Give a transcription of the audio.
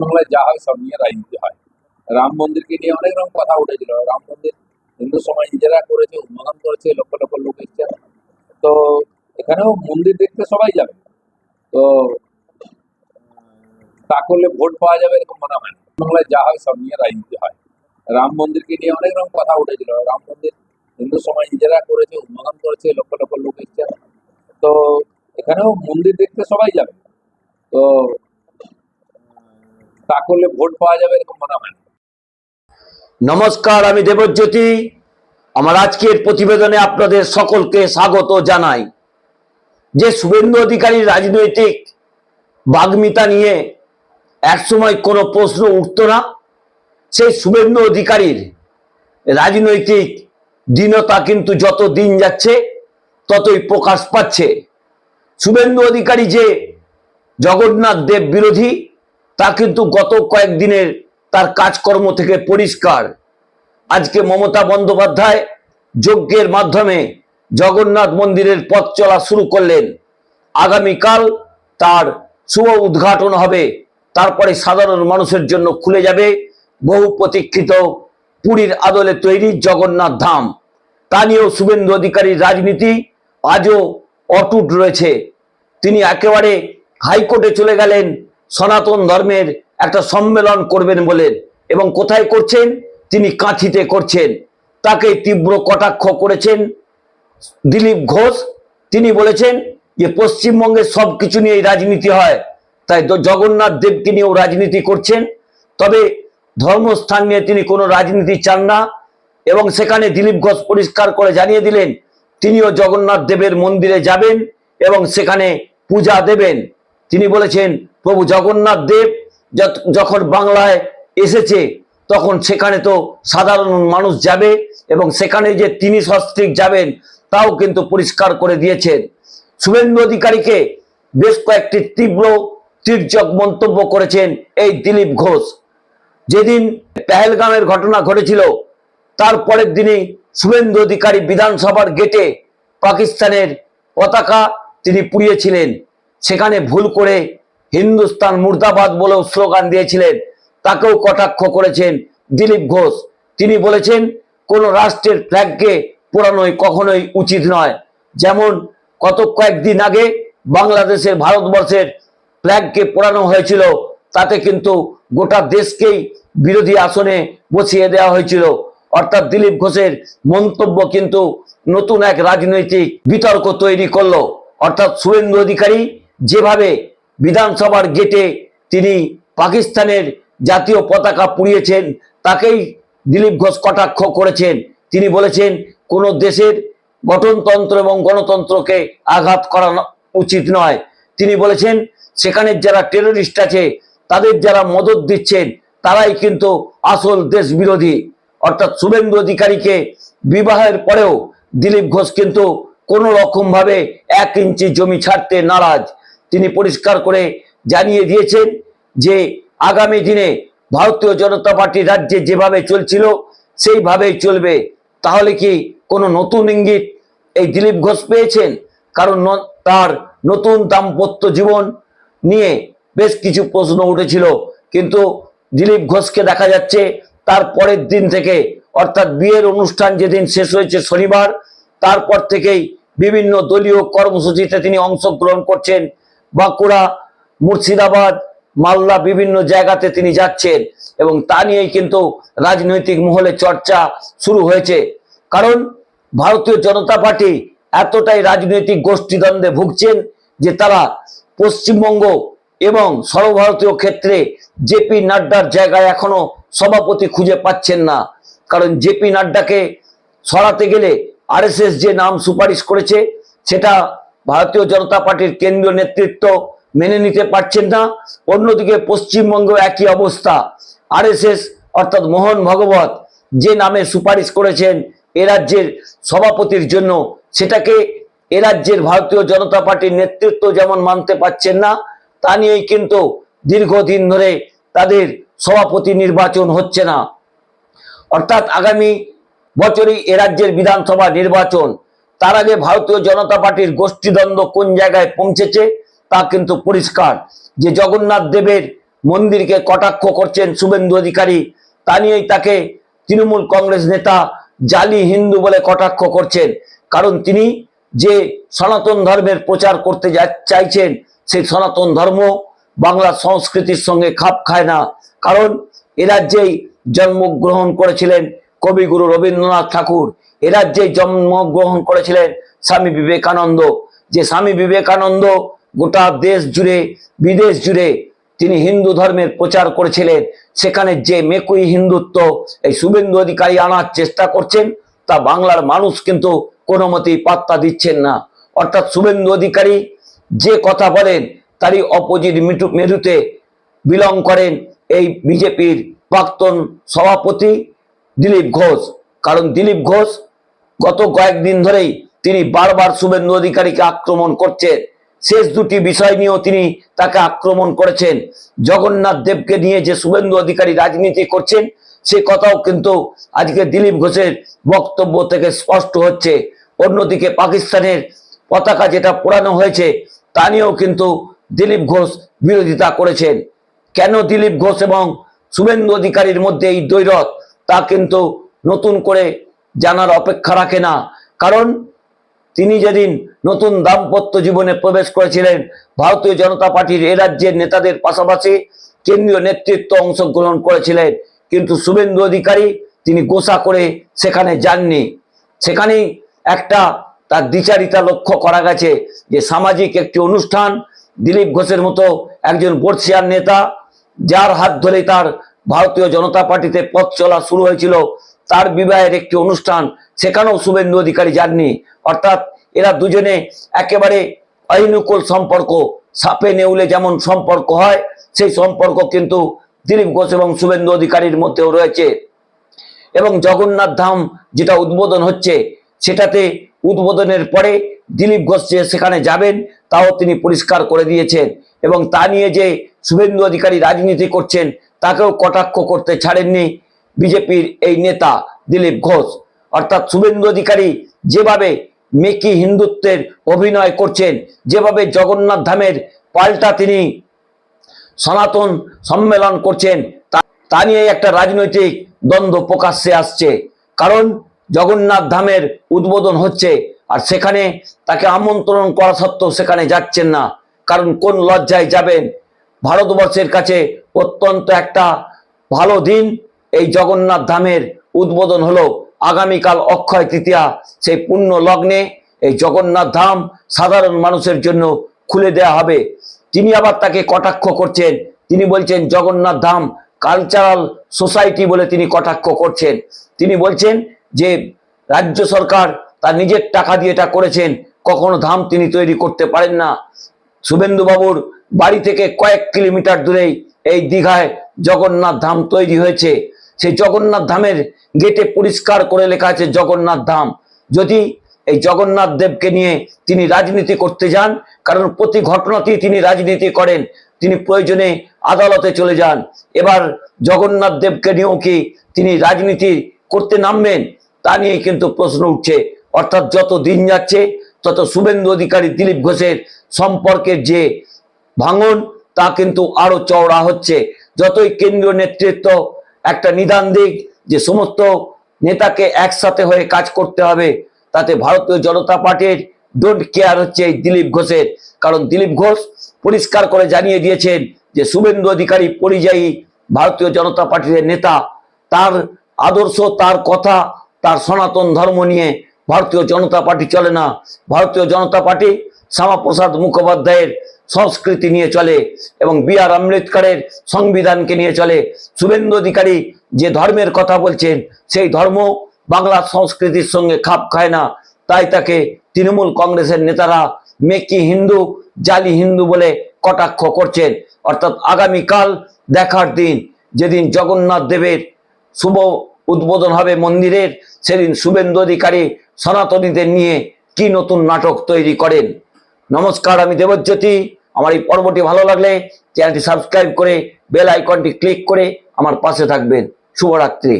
বাংলায় যা হয় সব নিয়ে রাজনীতি হয়। রাম মন্দিরকে নিয়ে অনেক রকম কথা উঠেছিল। রাম মন্দির হিন্দু সমাজ নিজেরা করেছে উন্মোদন করেছে, লক্ষ লক্ষ লোক এসছে। তো এখানেও মন্দির দেখতে সবাই যাবে। তো তা করলে ভোট পাওয়া যাবে এরকম মনে হয় না। বাংলায় যা হয় সব নিয়ে রাজনীতি হয়। রাম মন্দিরকে নিয়ে অনেক রকম কথা উঠেছিল। রাম মন্দির হিন্দু সমাজ নিজেরা করেছে উন্মোদন করেছে, লক্ষ লক্ষ লোক এসছে। তো, এখানেও মন্দির দেখতে সবাই যাবে। তো তা করলে ভোট পাওয়া যাবে এরকম মনে হয় নমস্কার, আমি দেবজ্যোতি। আমার আজকের প্রতিবেদনে আপনাদের সকলকে স্বাগত জানাই। যে শুভেন্দু অধিকারীর রাজনৈতিক বাগ্মিতা নিয়ে একসময় কোনো প্রশ্ন উঠত না, সেই শুভেন্দু অধিকারীর রাজনৈতিক দীনতা কিন্তু যত দিন যাচ্ছে, ততই প্রকাশ পাচ্ছে। শুভেন্দু অধিকারী যে জগন্নাথ দেব বিরোধী তা কিন্তু গত কয়েকদিনের তার কাজকর্ম থেকে পরিষ্কার। আজকে মমতা বন্দ্যোপাধ্যায় যজ্ঞের মাধ্যমে জগন্নাথ মন্দিরের পথ চলা শুরু করলেন। আগামীকাল তার শুভ উদ্ঘাটন হবে। তারপরে সাধারণ মানুষের জন্য খুলে যাবে বহু প্রতীক্ষিত পুরীর আদলে তৈরি জগন্নাথ ধাম। তা নিয়েও শুভেন্দু অধিকারীর রাজনীতি আজও অটুট রয়েছে। তিনি একেবারে হাইকোর্টে চলে গেলেন সনাতন ধর্মের একটা সম্মেলন করবেন বলেন এবং কোথায় করছেন? তিনি কাঁথিতে করছেন। তাকে তীব্র কটাক্ষ করেছেন দিলীপ ঘোষ। তিনি বলেছেন যে পশ্চিমবঙ্গের সব কিছু নিয়েই রাজনীতি হয়, তাই জগন্নাথ দেবকে নিয়েও রাজনীতি করছেন। তবে ধর্মস্থান নিয়ে তিনি কোনো রাজনীতি চান না এবং সেখানে দিলীপ ঘোষ পরিষ্কার করে জানিয়ে দিলেন, তিনিও জগন্নাথ দেবের মন্দিরে যাবেন এবং সেখানে পূজা দেবেন। তিনি বলেছেন, প্রভু জগন্নাথ দেব যখন বাংলায় এসেছে, তখন সেখানে তো সাধারণ মানুষ যাবে এবং সেখানে যে তিনি সস্ত্রিক যাবেন, তাও কিন্তু পরিষ্কার করে দিয়েছেন। শুভেন্দু অধিকারীকে বেশ কয়েকটি তীব্র তীর্যক মন্তব্য করেছেন এই দিলীপ ঘোষ। যেদিন পেহেলগামের ঘটনা ঘটেছিল, তার পরের দিনই শুভেন্দু অধিকারী বিধানসভার গেটে পাকিস্তানের পতাকা তিনি পুড়িয়েছিলেন। সেখানে ভুল করে হিন্দুস্তান মুর্দাবাদ বলেও স্লোগান দিয়েছিলেন। তাকেও কটাক্ষ করেছেন দিলীপ ঘোষ। তিনি বলেছেন, কোন রাষ্ট্রের ফ্ল্যাগকে পোড়ানোই কখনোই উচিত নয়। যেমন, কত কয়েকদিন আগে বাংলাদেশের ভারতবর্ষের ফ্ল্যাগকে পোড়ানো হয়েছিল, তাতে কিন্তু গোটা দেশকেই বিরোধী আসনে বসিয়ে দেওয়া হয়েছিল। অর্থাৎ দিলীপ ঘোষের মন্তব্য কিন্তু নতুন এক রাজনৈতিক বিতর্ক তৈরি করল। অর্থাৎ সুরেন্দ্র অধিকারী যেভাবে বিধানসভার গেটে তিনি পাকিস্তানের জাতীয় পতাকা পুড়িয়েছেন, তাকেই দিলীপ ঘোষ কটাক্ষ করেছেন। তিনি বলেছেন, কোন দেশের গঠনতন্ত্র এবং গণতন্ত্রকে আঘাত করা উচিত নয়। তিনি বলেছেন সেখানে যারা টেররিস্ট আছে, তাদের যারা মদত দিচ্ছেন, তারাই কিন্তু আসল দেশ বিরোধী অর্থাৎ শুভেন্দু অধিকারীকে বিবাহের পরেও দিলীপ ঘোষ কিন্তু কোনো রকম ভাবে এক ইঞ্চি জমি ছাড়তে নারাজ। তিনি পরিষ্কার করে জানিয়ে দিয়েছেন যে আগামী দিনে ভারতীয় জনতা পার্টি রাজ্যে যেভাবে চলছিল, সেইভাবেই চলবে। তাহলে কি কোনো নতুন ইঙ্গিত এই দিলীপ ঘোষ পেয়েছেন? কারণ তার নতুন দাম্পত্য জীবন নিয়ে বেশ কিছু প্রশ্ন উঠেছিল। কিন্তু দিলীপ ঘোষকে দেখা যাচ্ছে তার পরের দিন থেকে, অর্থাৎ বিয়ের অনুষ্ঠান যেদিন শেষ হয়েছে শনিবার, তারপর থেকেই বিভিন্ন দলীয় কর্মসূচিতে তিনি অংশগ্রহণ করছেন বাঁকুড়া, মুর্শিদাবাদ, মালদা বিভিন্ন জায়গাতে তিনি যাচ্ছেন এবং তা নিয়েই কিন্তু রাজনৈতিক মহলে চর্চা শুরু হয়েছে। কারণ ভারতীয় জনতা পার্টি এতটাই রাজনৈতিক গোষ্ঠীদ্বন্দ্বে ভুগছেন যে তারা পশ্চিমবঙ্গ এবং সর্বভারতীয় ক্ষেত্রে জেপি নাড্ডার জায়গায় এখনও সভাপতি খুঁজে পাচ্ছেন না। কারণ জেপি নাড্ডাকে সরাতে গেলে আরএসএস যে নাম সুপারিশ করেছে, সেটা ভারতীয় জনতা পার্টির কেন্দ্রীয় নেতৃত্ব মেনে নিতে পারছেন না। অন্যদিকে পশ্চিমবঙ্গ একই অবস্থা। আরএসএস অর্থাৎ মোহন ভগবত যে নামে সুপারিশ করেছেন এ রাজ্যের সভাপতির জন্য, সেটাকে এ রাজ্যের ভারতীয় জনতা পার্টির নেতৃত্ব যেমন মানতে পারছেন না, তা নিয়েই কিন্তু দীর্ঘদিন ধরে তাদের সভাপতি নির্বাচন হচ্ছে না। অর্থাৎ আগামী বছরই এ রাজ্যের বিধানসভা নির্বাচন। তার আগে ভারতীয় জনতা পার্টির গোষ্ঠীদ্বন্দ্ব কোন জায়গায় পৌঁছেছে তা কিন্তু পরিষ্কার। যে জগন্নাথ দেবের মন্দিরকে কটাক্ষ করছেন শুভেন্দু অধিকারী, তা নিয়েই তাকে তৃণমূল কংগ্রেস নেতা জালি হিন্দু বলে কটাক্ষ করছেন। কারণ তিনি যে সনাতন ধর্মের প্রচার করতে যা- চাইছেন, সেই সনাতন ধর্ম বাংলা সংস্কৃতির সঙ্গে খাপ খায় না। কারণ এ রাজ্যেই জন্মগ্রহণ করেছিলেন কবিগুরু রবীন্দ্রনাথ ঠাকুর, এ রাজ্যেই জন্মগ্রহণ করেছিলেন স্বামী বিবেকানন্দ। যে স্বামী বিবেকানন্দ গোটা দেশ জুড়ে, বিদেশ জুড়ে তিনি হিন্দু ধর্মের প্রচার করেছিলেন, সেখানে যে মেকুই হিন্দুত্ব এই শুভেন্দু অধিকারী আনার চেষ্টা করছেন, তা বাংলার মানুষ কিন্তু কোনো মতেই পাত্তা দিচ্ছেন না। অর্থাৎ শুভেন্দু অধিকারী যে কথা বলেন, তারই অপোজিট মেরুতে বিলং করেন এই বিজেপির প্রাক্তন সভাপতি। দিলীপ ঘোষ। কারণ দিলীপ ঘোষ গত কয়েকদিন ধরেই তিনি বারবার শুভেন্দু অধিকারীকে আক্রমণ করছেন। শেষ দুটি বিষয় নিয়েও তিনি তাকে আক্রমণ করেছেন। জগন্নাথ দেবকে নিয়ে যে শুভেন্দু অধিকারী রাজনীতি করছেন, সে কথাও কিন্তু আজকে দিলীপ ঘোষের বক্তব্য থেকে স্পষ্ট হচ্ছে। অন্যদিকে পাকিস্তানের পতাকা যেটা পোড়ানো হয়েছে, তা নিয়েও কিন্তু দিলীপ ঘোষ বিরোধিতা করেছেন। কেন দিলীপ ঘোষ এবং শুভেন্দু অধিকারীর মধ্যে এই দ্বৈরথ? তা কিন্তু নতুন করে জানার অপেক্ষা রাখে না। কারণ তিনি যেদিন নতুন দাম্পত্য জীবনে প্রবেশ করেছিলেন, ভারতীয় জনতা পার্টির এ রাজ্যের নেতাদের পাশাপাশি কেন্দ্রীয় নেতৃত্ব অংশগ্রহণ করেছিলেন। কিন্তু শুভেন্দু অধিকারী তিনি গোসা করে সেখানে যাননি। সেখানেই একটা তার দ্বিচারিতা লক্ষ্য করা গেছে যে সামাজিক একটি অনুষ্ঠান, দিলীপ ঘোষের মতো একজন বর্ষিয়ার নেতা, যার হাত ধরে তার ভারতীয় জনতা পার্টিতে পথ চলা শুরু হয়েছিল। তার বিবাহের একটি অনুষ্ঠান, সেখানেও শুভেন্দু অধিকারী যাননি। অর্থাৎ এরা দুজনে একেবারে অহিনুকুল সম্পর্ক, সাপে নেউলে যেমন সম্পর্ক হয়, সেই সম্পর্ক কিন্তু দিলীপ ঘোষ এবং শুভেন্দু অধিকারীর মধ্যেও রয়েছে। এবং জগন্নাথ ধাম যেটা উদ্বোধন হচ্ছে, সেটাতে উদ্বোধনের পরে দিলীপ ঘোষ যে সেখানে যাবেন, তাও তিনি পরিষ্কার করে দিয়েছেন। এবং তা নিয়ে যে শুভেন্দু অধিকারী রাজনীতি করছেন তাকেও কটাক্ষ করতে ছাড়েননি বিজেপির এই নেতা দিলীপ ঘোষ। অর্থাৎ শুভেন্দু অধিকারী যেভাবে মেকি হিন্দুত্বের অভিনয় করছেন, যেভাবে জগন্নাথ ধামের পাল্টা তিনি সনাতন সম্মেলন করছেন, তা- নিয়ে একটা রাজনৈতিক দ্বন্দ্ব প্রকাশ্যে আসছে। কারণ জগন্নাথ ধামের উদ্বোধন হচ্ছে আর সেখানে তাকে আমন্ত্রণ করা সত্ত্বেও সেখানে যাচ্ছেন না। কারণ কোন লজ্জায় যাবেন ভারতবর্ষের কাছে অত্যন্ত একটা ভালো দিন। এই জগন্নাথ ধামের উদ্বোধন হলো আগামীকাল অক্ষয় তৃতীয়া, সেই পুণ্য লগ্নে। এই জগন্নাথ ধাম সাধারণ মানুষের জন্য খুলে দেয়া হবে। তিনি আবার তাকে কটাক্ষ করছেন। তিনি বলছেন, জগন্নাথ ধাম কালচারাল সোসাইটি বলে তিনি কটাক্ষ করছেন। তিনি বলছেন যে, রাজ্য সরকার তার নিজের টাকা দিয়ে এটা করেছেন। কখনো ধাম তিনি তৈরি করতে পারেন না। শুভেন্দু বাবুর বাড়ি থেকে কয়েক কিলোমিটার দূরেই এই দীঘায় জগন্নাথ ধাম তৈরি হয়েছে। সেই জগন্নাথ ধামের গেটে পরিষ্কার করে লেখা আছে জগন্নাথ ধাম। যদি এই জগন্নাথ দেবকে নিয়ে তিনি রাজনীতি করতে যান, কারণ প্রতি ঘটনাতেই তিনি রাজনীতি করেন, তিনি প্রয়োজনে আদালতে চলে যান। এবার জগন্নাথ দেবকে নিয়েও কি তিনি রাজনীতি করতে নামবেন, তা নিয়ে কিন্তু প্রশ্ন উঠছে। অর্থাৎ যত দিন যাচ্ছে তত শুভেন্দু অধিকারী দিলীপ ঘোষের সম্পর্কের যে ভাঙন, তা কিন্তু আরও চওড়া হচ্ছে। যতই কেন্দ্রীয় নেতৃত্ব একটা নিদান দিক যে সমস্ত নেতাকে একসাথে হয়ে কাজ করতে হবে, তাতে ভারতীয় জনতা পার্টির ডোন্ট কেয়ার হচ্ছে এই দিলীপ ঘোষের। কারণ দিলীপ ঘোষ পরিষ্কার করে জানিয়ে দিয়েছেন যে শুভেন্দু অধিকারী পরিযায়ী ভারতীয় জনতা পার্টির নেতা, তার আদর্শ, তার কথা, তার সনাতন ধর্ম নিয়ে ভারতীয় জনতা পার্টি চলে না। ভারতীয় জনতা পার্টি শ্যামাপ্রসাদ মুখোপাধ্যায়ের সংস্কৃতি নিয়ে চলে এবং বি আর আম্বেদকরের সংবিধানকে নিয়ে চলে। শুভেন্দু অধিকারী যে ধর্মের কথা বলছেন, সেই ধর্ম বাংলার সংস্কৃতির সঙ্গে খাপ খায় না। তাই তাকে তৃণমূল কংগ্রেসের নেতারা মেকি হিন্দু, জালি হিন্দু বলে কটাক্ষ করছেন। অর্থাৎ আগামীকাল দেখার দিন, যেদিন জগন্নাথ দেবের শুভ উদ্বোধন হবে মন্দিরের, সেদিন শুভেন্দু অধিকারী সনাতনীদের নিয়ে কি নতুন নাটক তৈরি করেন? নমস্কার, আমি দেবজ্যোতি। আমার এই পর্বটি ভালো লাগলে চ্যানেলটি সাবস্ক্রাইব করে বেল আইকনটি ক্লিক করে আমার পাশে থাকবেন। শুভরাত্রি।